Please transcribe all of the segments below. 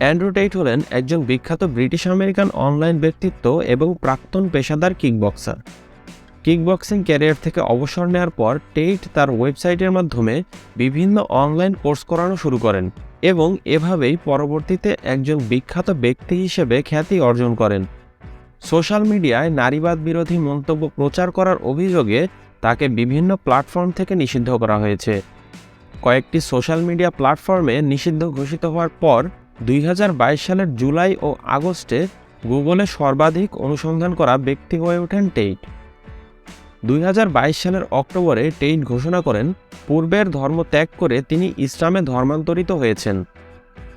Andrew Tait হলেন একজন বিখ্যাত ব্রিটিশ আমেরিকান অনলাইন ব্যক্তিত্ব এবং প্রাক্তন পেশাদার কিকবক্সার। কিকবক্সিং ক্যারিয়ার থেকে অবসর নেওয়ার পর টেইট তার ওয়েবসাইটের মাধ্যমে বিভিন্ন অনলাইন কোর্স করানো শুরু করেন এবং এভাবেই পরবর্তীতে একজন বিখ্যাত ব্যক্তি হিসেবে খ্যাতি অর্জন করেন। সোশ্যাল মিডিয়ায় নারীবাদ বিরোধী মন্তব্য প্রচার করার অভিযোগে তাকে বিভিন্ন প্ল্যাটফর্ম থেকে নিষিদ্ধ করা হয়েছে। কয়েকটি সোশ্যাল মিডিয়া প্ল্যাটফর্মে নিষিদ্ধ ঘোষিত হওয়ার পর দুই হাজার বাইশ সালের জুলাই ও আগস্টে গুগলে সর্বাধিক অনুসন্ধান করা ব্যক্তি হয়ে ওঠেন টেইট। দুই হাজার বাইশ সালের অক্টোবরে টেইট ঘোষণা করেন, পূর্বের ধর্ম ত্যাগ করে তিনি ইসলামে ধর্মান্তরিত হয়েছেন।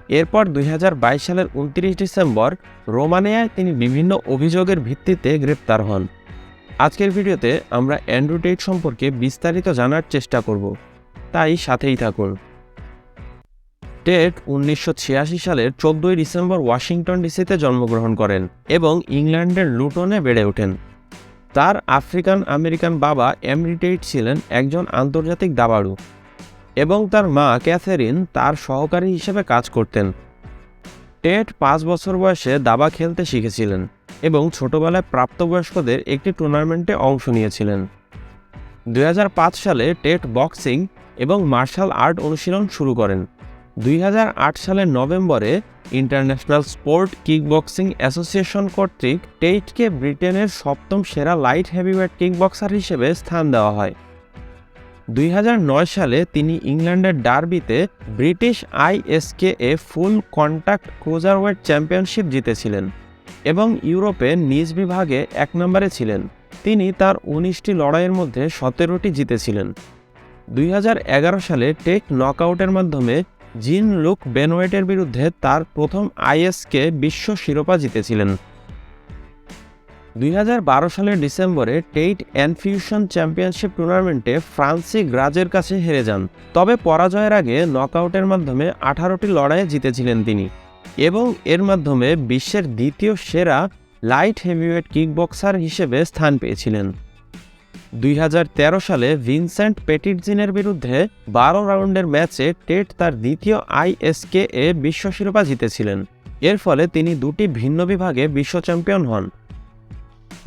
এরপর দুই হাজার বাইশ সালের উনত্রিশ ডিসেম্বর রোমানিয়ায় তিনি বিভিন্ন অভিযোগের ভিত্তিতে গ্রেপ্তার হন। আজকের ভিডিওতে আমরা অ্যান্ড্রু টেইট সম্পর্কে বিস্তারিত জানার চেষ্টা করব। তাই সাথেই থাকুন। টেট উনিশশো ছিয়াশি সালের চোদ্দই ডিসেম্বর ওয়াশিংটন ডিসিতে জন্মগ্রহণ করেন এবং ইংল্যান্ডের লুটনে বেড়ে ওঠেন। তার আফ্রিকান আমেরিকান বাবা এমরি টেইট ছিলেন একজন আন্তর্জাতিক দাবাড়ু এবং তার মা ক্যাথেরিন তার সহকারী হিসেবে কাজ করতেন। টেট পাঁচ বছর বয়সে দাবা খেলতে শিখেছিলেন এবং ছোটবেলায় প্রাপ্তবয়স্কদের একটি টুর্নামেন্টে অংশ নিয়েছিলেন। দু হাজার পাঁচ সালে টেট বক্সিং এবং মার্শাল আর্ট অনুশীলন শুরু করেন। দুই সালের নভেম্বরে ইন্টারন্যাশনাল স্পোর্ট কিকবক্সিং অ্যাসোসিয়েশন কর্তৃক টেইটকে ব্রিটেনের সপ্তম সেরা লাইট হেভিওয়েট কিকবক্সার হিসেবে স্থান দেওয়া হয়। দুই হাজার নয় সালে তিনি ইংল্যান্ডের ডার্বিতে British ISKA full contact cruiserweight championship জিতেছিলেন এবং ইউরোপে নিজ বিভাগে এক নম্বরে ছিলেন। তিনি তার উনিশটি লড়াইয়ের মধ্যে সতেরোটি জিতেছিলেন। দুই হাজার এগারো সালে টেক নকআউটের মাধ্যমে জিন লুক বেনওয়েটের বিরুদ্ধে তার প্রথম আইএসকে বিশ্ব শিরোপা জিতেছিলেন। দুই হাজার বারো সালের ডিসেম্বরে টেইট অ্যানফিউশন চ্যাম্পিয়নশিপ টুর্নামেন্টে ফ্রান্সি গ্রাজের কাছে হেরে যান। তবে পরাজয়ের আগে নকআউটের মাধ্যমে আঠারোটি লড়াইয়ে জিতেছিলেন তিনি এবং এর মাধ্যমে বিশ্বের দ্বিতীয় সেরা লাইট হেভিওয়েট কিকবক্সার হিসেবে স্থান পেয়েছিলেন। দুই হাজার তেরো সালে ভিনসেন্ট পেটিটজিনের বিরুদ্ধে বারো রাউন্ডের ম্যাচে টেট তার দ্বিতীয় আইএসকে এ বিশ্ব শিরোপা জিতেছিলেন। এর ফলে তিনি দুটি ভিন্ন বিভাগে বিশ্ব চ্যাম্পিয়ন হন।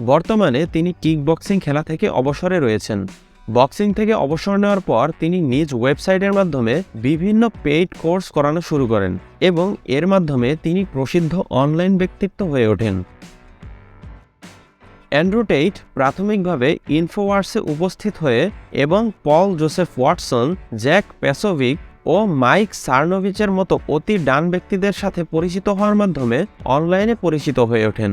বর্তমানে তিনি কিকবক্সিং খেলা থেকে অবসরে রয়েছেন। বক্সিং থেকে অবসর নেওয়ার পর তিনি নিজ ওয়েবসাইটের মাধ্যমে বিভিন্ন পেইড কোর্স করানো শুরু করেন এবং এর মাধ্যমে তিনি প্রসিদ্ধ অনলাইন ব্যক্তিত্ব হয়ে ওঠেন। অ্যান্ড্রু টেইট প্রাথমিকভাবে ইনফোওয়ার্সে উপস্থিত হয়ে এবং Paul Joseph Watson, Jack Posobiec ও মাইক সার্নোভিচের মতো অতি ডান ব্যক্তিদের সাথে পরিচিত হওয়ার মাধ্যমে অনলাইনে পরিচিত হয়ে ওঠেন।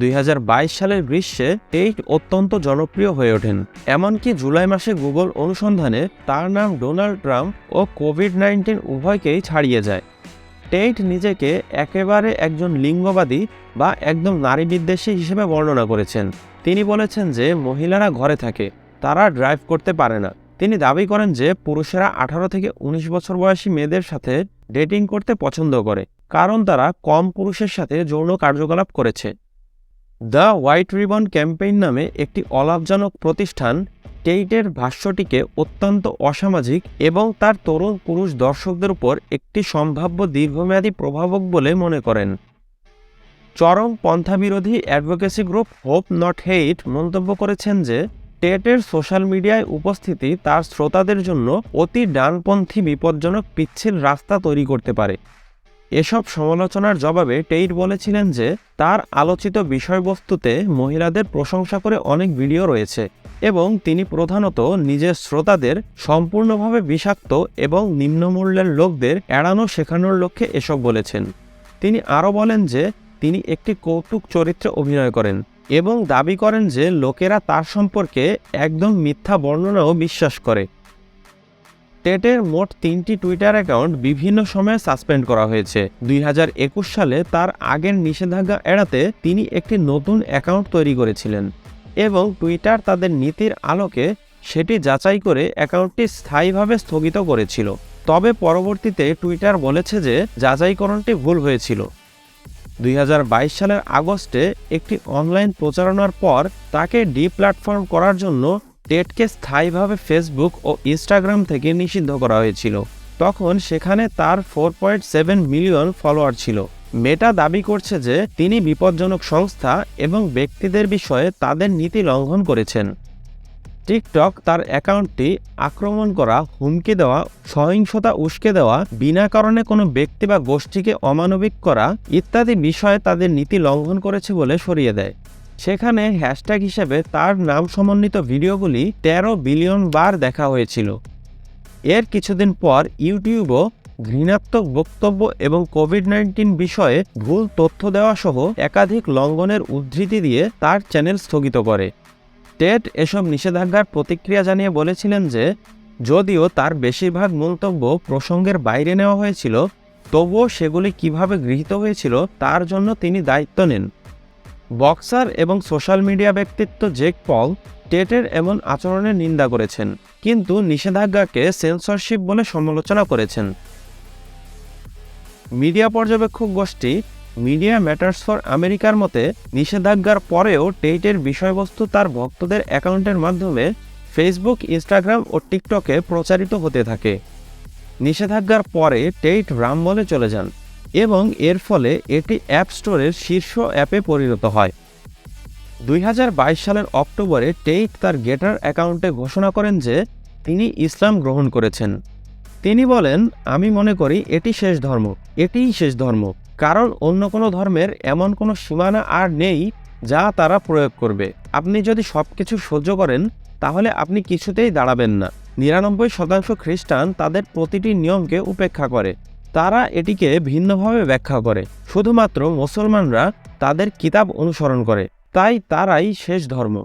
দুই হাজার বাইশ সালের গ্রীষ্মে টেইট অত্যন্ত জনপ্রিয় হয়ে ওঠেন, এমনকি জুলাই মাসে গুগল অনুসন্ধানে তার নাম ডোনাল্ড ট্রাম্প ও কোভিড নাইন্টিন উভয়কেই ছাড়িয়ে যায়। টেইট নিজেকে একেবারে একজন লিঙ্গবাদী বা একদম নারী বিদ্বেষী হিসেবে বর্ণনা করেছেন। তিনি বলেছেন যে মহিলারা ঘরে থাকে, তারা ড্রাইভ করতে পারে না। তিনি দাবি করেন যে পুরুষেরা আঠারো থেকে উনিশ বছর বয়সী মেয়েদের সাথে ডেটিং করতে পছন্দ করে, কারণ তারা কম পুরুষের সাথে যৌন কার্যকলাপ করেছে। দ্য হোয়াইট রিবন ক্যাম্পেইন নামে একটি অলাভজনক প্রতিষ্ঠান টেইটের ভাষ্যটিকে অত্যন্ত অসামাজিক এবং তার তরুণ পুরুষ দর্শকদের উপর একটি সম্ভাব্য দীর্ঘমেয়াদী প্রভাবক বলে মনে করেন। চরম পন্থাবিরোধী advocacy group Hope not Hate মন্তব্য করেছেন যে, টেটের সোশ্যাল মিডিয়ায় উপস্থিতি তার শ্রোতাদের জন্য অতি ডানপন্থী বিপজ্জনক পিচ্ছিল রাস্তা তৈরি করতে পারে। এসব সমালোচনার জবাবে টেইট বলেছিলেন যে তার আলোচিত বিষয়বস্তুতে মহিলাদের প্রশংসা করে অনেক ভিডিও রয়েছে এবং তিনি প্রধানত নিজের শ্রোতাদের সম্পূর্ণভাবে বিষাক্ত এবং নিম্নমূল্যের লোকদের এড়ানো শেখানোর লক্ষ্যে এসব বলেছেন। তিনি আরও বলেন যে তিনি একটি কৌতুক চরিত্রে অভিনয় করেন এবং দাবি করেন যে লোকেরা তার সম্পর্কে একদম মিথ্যা বর্ণনাও বিশ্বাস করে। টেটের মোট তিনটি টুইটার অ্যাকাউন্ট বিভিন্ন সময়ে সাসপেন্ড করা হয়েছে। দুই হাজার একুশ সালে তার আগের নিষেধাজ্ঞা এড়াতে তিনি একটি নতুন অ্যাকাউন্ট তৈরি করেছিলেন এবং টুইটার তাদের নীতির আলোকে সেটি যাচাই করে অ্যাকাউন্টটি স্থায়ীভাবে স্থগিত করেছিল। তবে পরবর্তীতে টুইটার বলেছে যে যাচাইকরণটি ভুল হয়েছিল। দুই হাজার বাইশ সালের আগস্টে একটি অনলাইন প্রচারণার পর তাকে ডি প্ল্যাটফর্ম করার জন্য টেটকে স্থায়ীভাবে ফেসবুক ও ইনস্টাগ্রাম থেকে নিষিদ্ধ করা হয়েছিল। তখন সেখানে তার four point seven million follower ছিল। মেটা দাবি করছে যে তিনি বিপজ্জনক সংস্থা এবং ব্যক্তিদের বিষয়ে তাদের নীতি লঙ্ঘন করেছেন। টিকটক তার অ্যাকাউন্টটি আক্রমণ করা, হুমকি দেওয়া, সহিংসতা উস্কে দেওয়া, বিনা কারণে কোনো ব্যক্তি বা গোষ্ঠীকে অমানবিক করা ইত্যাদি বিষয়ে তাদের নীতি লঙ্ঘন করেছে বলে সরিয়ে দেয়। সেখানে হ্যাশট্যাগ হিসেবে তার নাম সমন্বিত ভিডিওগুলি তেরো বিলিয়ন বার দেখা হয়েছিল। এর কিছুদিন পর ইউটিউবও ঘৃণাত্মক বক্তব্য এবং কোভিড নাইন্টিন বিষয়ে ভুল তথ্য দেওয়া সহ একাধিক লঙ্ঘনের উদ্ধৃতি দিয়ে তার চ্যানেল স্থগিত করে। টেট এসব নিষেধাজ্ঞার প্রতিক্রিয়া জানিয়ে বলেছিলেন যে, যদিও তার বেশিরভাগ মন্তব্য প্রসঙ্গের বাইরে নেওয়া হয়েছিল, তবুও সেগুলি কীভাবে গৃহীত হয়েছিল তার জন্য তিনি দায়িত্ব নেন। বক্সার এবং সোশ্যাল মিডিয়া ব্যক্তিত্ব জেক পল টেটের এমন আচরণের নিন্দা করেছেন, কিন্তু নিষেধাজ্ঞাকে সেন্সরশিপ বলে সমালোচনা করেছেন। মিডিয়া পর্যবেক্ষক গোষ্ঠী মিডিয়া ম্যাটার্স ফর আমেরিকার মতে, নিষেধাজ্ঞার পরেও টেইটের বিষয়বস্তু তার ভক্তদের অ্যাকাউন্টের মাধ্যমে ফেসবুক, ইনস্টাগ্রাম ও টিকটকে প্রচারিত হতে থাকে। নিষেধাজ্ঞার পরে টেইট রামবলে চলে যান। এবং এর ফলে এটি অ্যাপ স্টোরের শীর্ষ অ্যাপে পরিণত হয়। দুই হাজার বাইশ সালের অক্টোবরে টেইট তার গেটার অ্যাকাউন্টে ঘোষণা করেন যে তিনি ইসলাম গ্রহণ করেছেন। তিনি বলেন, আমি মনে করি এটি শেষ ধর্ম, এটিই শেষ ধর্ম, কারণ অন্য কোনো ধর্মের এমন কোনো সীমানা আর নেই যা তারা প্রয়োগ করবে। আপনি যদি সব কিছু সহ্য করেন, তাহলে আপনি কিছুতেই দাঁড়াবেন না। নিরানব্বই শতাংশ খ্রিস্টান তাদের প্রতিটি নিয়মকে উপেক্ষা করে। তারা এটিকে ভিন্নভাবে ব্যাখ্যা করে। শুধুমাত্র মুসলমানরা তাদের কিতাব অনুসরণ করে, তাই তারাই শেষ ধর্ম।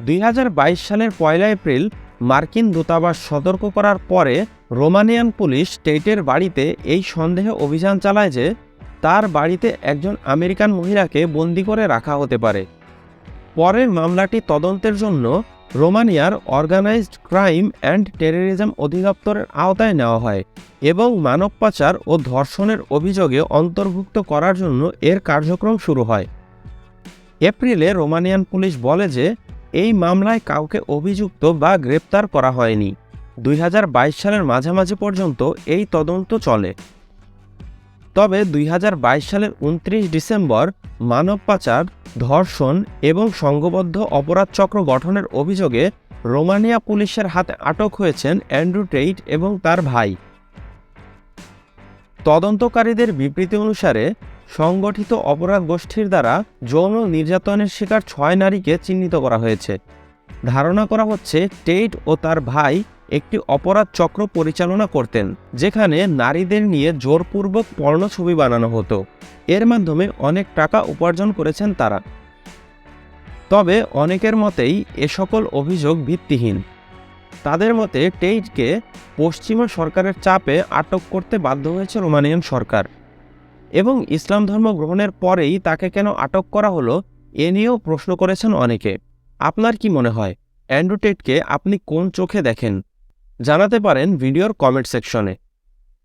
দুই হাজার বাইশ সালের পয়লা এপ্রিল মার্কিন দূতাবাস সতর্ক করার পরে রোমানিয়ান পুলিশ টেটের বাড়িতে এই সন্দেহে অভিযান চালায় যে, তার বাড়িতে একজন আমেরিকান মহিলাকে বন্দি করে রাখা হতে পারে। পরের মামলাটি তদন্তের জন্য রোমানিয়ার অর্গানাইজড ক্রাইম অ্যান্ড টেররিজম অধিদপ্তরের আওতায় নেওয়া হয় এবং মানব পাচার ও ধর্ষণের অভিযোগে অন্তর্ভুক্ত করার জন্য এর কার্যক্রম শুরু হয়। এপ্রিলে রোমানিয়ান পুলিশ বলে যে, এই মামলায় কাউকে অভিযুক্ত বা গ্রেপ্তার করা হয়নি। দুই হাজার বাইশ সালের মাঝামাঝি পর্যন্ত এই তদন্ত চলে। তবে দুই হাজার বাইশ সালের উনত্রিশ ডিসেম্বর মানব পাচার, ধর্ষণ এবং সংঘবদ্ধ অপরাধ চক্র গঠনের অভিযোগে রোমানিয়া পুলিশের হাতে আটক হয়েছেন অ্যান্ড্রু টেইট এবং তার ভাই। তদন্তকারীদের বিবৃতি অনুসারে, সংগঠিত অপরাধ গোষ্ঠীর দ্বারা যৌন নির্যাতনের শিকার ছয় নারীকে চিহ্নিত করা হয়েছে। ধারণা করা হচ্ছে টেইট ও তার ভাই একটি অপরাধ চক্র পরিচালনা করতেন, যেখানে নারীদের নিয়ে জোরপূর্বক পর্ণ ছবি বানানো হতো। এর মাধ্যমে অনেক টাকা উপার্জন করেছেন তারা। তবে অনেকের মতেই এ সকল অভিযোগ ভিত্তিহীন। তাদের মতে টেইটকে পশ্চিমা সরকারের চাপে আটক করতে বাধ্য হয়েছে রোমানিয়ান সরকার এবং ইসলাম ধর্ম গ্রহণের পরেই তাকে কেন আটক করা হলো এ নিয়েও প্রশ্ন করেছেন অনেকে। আপনার কি মনে হয়, অ্যান্ড্রু টেটকে আপনি কোন চোখে দেখেন? জানাতে পারেন ভিডিওর কমেন্ট সেকশনে।